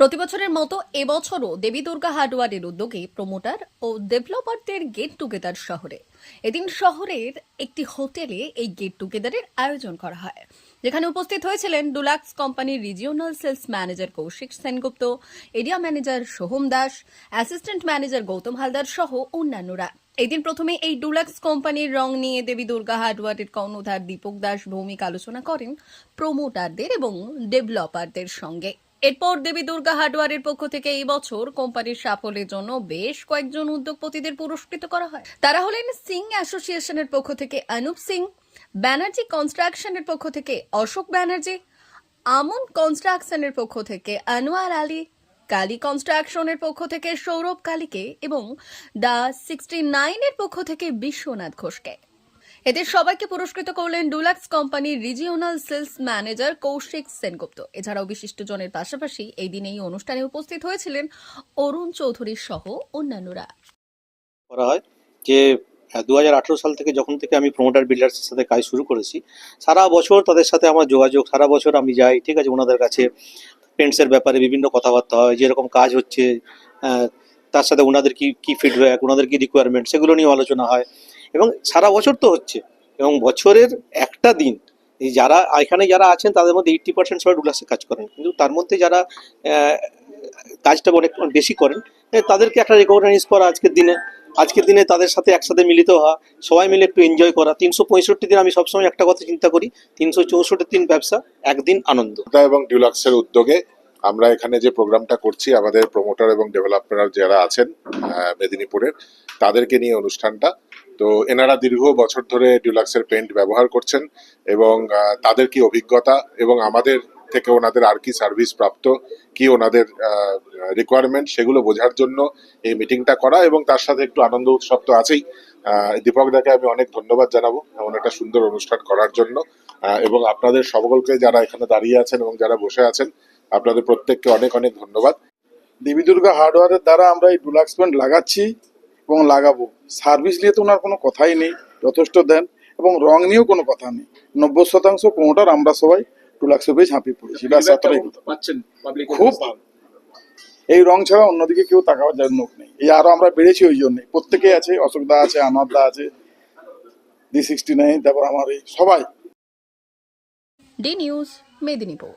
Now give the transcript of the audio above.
প্রতি বছরের মতো এবছরও দেবী দুর্গা হার্ডওয়ারের উদ্যোগে প্রমোটার ও ডেভেলপারদের গেট টুগেদার শহরে। এদিন শহরের একটি হোটেলে এই গেট টুগেদারের আয়োজন করা হয়। যেখানে উপস্থিত হয়েছিলেন ডুলাক্স কোম্পানির regional sales manager Kaushik Sengupta area manager Soham Das, assistant manager Gautam Haldar সহ অন্যান্যরা। এদিন প্রথমে এই ডুলাক্স কোম্পানির রং নিয়ে দেবী দুর্গা হার্ডওয়ারের কর্ণধার দীপক দাস ভৌমিক আলোচনা করেন প্রমোটারদের এবং ডেভেলপারদের সঙ্গে। এরপর দেবী দুর্গা হার্ডওয়ারের পক্ষ থেকে এই বছর কোম্পানির সাফল্যের জন্য বেশ কয়েকজন উদ্যোগপতিদের পুরস্কৃত করা হয়। তারা হলেন সিং অ্যাসোসিয়েশনের পক্ষ থেকে অনুপ সিং, ব্যানার্জি কনস্ট্রাকশনের পক্ষ থেকে অশোক ব্যানার্জি, আমন কনস্ট্রাকশনের পক্ষ থেকে আনোয়ার আলী, কালী কনস্ট্রাকশনের পক্ষ থেকে সৌরভ কালীকে এবং দ্য সিক্সটি নাইনের পক্ষ থেকে বিশ্বনাথ ঘোষকে। এদের সবাইকে পুরস্কৃত করলেন ডুলাক্স কোম্পানির regional sales manager Kaushik Sengupta. এছাড়াও বিশিষ্টজনের পাশাপাশি এই দিন এই অনুষ্ঠানে উপস্থিত হয়েছিলেন অরুণ চৌধুরী সহ অন্যান্যরা। হয় যে দু হাজার আঠেরো সাল থেকে যখন থেকে আমি প্রমোটার বিল্ডার্সের সাথে কাজ শুরু করেছি, সারা বছর তাদের সাথে আমার যোগাযোগ, সারা বছর আমি যাই, ঠিক আছে, ওনাদের কাছে পেন্টসের ব্যাপারে বিভিন্ন কথাবার্তা হয় যেরকম কাজ হচ্ছে তার সাথে ওনাদের কি কি ফিডব্যাক ওনাদের কি রিকোয়ারমেন্ট সেগুলো নিয়ে আলোচনা হয়। এবং সারা বছর তো হচ্ছে। এবং বছরের একটা দিন, এই যারা, এখানে যারা আছেন তাদের মধ্যে এইট্টি পার্সেন্ট সবাই ডুলাসে কাজ করেন। কিন্তু তার মধ্যে যারা কাজটা অনেক বেশি করেন তাদেরকে একটা রেকগনাইজ করা আজকের দিনে। আজকের দিনে তাদের সাথে একসাথে মিলিত হওয়া, সবাই মিলে একটু এনজয় করা। তিনশো পঁয়ষট্টি দিন আমি সবসময় একটা কথা চিন্তা করি, তিনশো চৌষট্টি দিন ব্যবসা, একদিন আনন্দ। এবং ডিউলাক্সের উদ্যোগে আমরা এখানে যে প্রোগ্রামটা করছি, আমাদের প্রমোটার এবং ডেভেলপার যারা আছেন মেদিনীপুরের, তাদেরকে নিয়ে অনুষ্ঠানটা। তো এনারা দীর্ঘ বছর ধরে ডিউলাক্সের পেন্ট ব্যবহার করছেন এবং তাদের কি অভিজ্ঞতা এবং আমাদের থেকে ওনাদের আর কি সার্ভিস প্রাপ্ত, কি ওনাদের রিকোয়ারমেন্ট সেগুলো বোঝার জন্য এই মিটিংটা করা এবং তার সাথে একটু আনন্দ উৎসব তো আছেই। দীপক দাকে আমি অনেক ধন্যবাদ জানাব এমন একটা সুন্দর অনুষ্ঠান করার জন্য। এবং আপনাদের সকলকে যারা এখানে দাঁড়িয়ে আছেন এবং যারা বসে আছেন আপনাদের প্রত্যেককে অনেক অনেক ধন্যবাদ। দেবী দুর্গা হার্ডওয়ারের দ্বারা আমরা এই ডুলাক্স প্যান্ট লাগাচ্ছি এবং লাগাবো। সার্ভিস নিয়ে তো ওনার কোনো কথাই নেই যথেষ্ট দেন এবং রং নিয়েও কোনো কথা নেই। নব্বই শতাংশ প্রমোটার আমরা সবাই ডুলাক্সের পেয়ে ঝাঁপিয়ে পড়েছি ব্যাস এতটাই কথা। খুব ভালো। এই রং ছাড়া অন্যদিকে কেউ তাকাবার জন্য লোক নেই। এই আরও আমরা বেড়েছি ওই জন্যে। প্রত্যেকেই আছে অশোক দা আছে আনার দা আছে ডি সিক্সটি নাইন তারপর আমার এই সবাই। D news Medinipur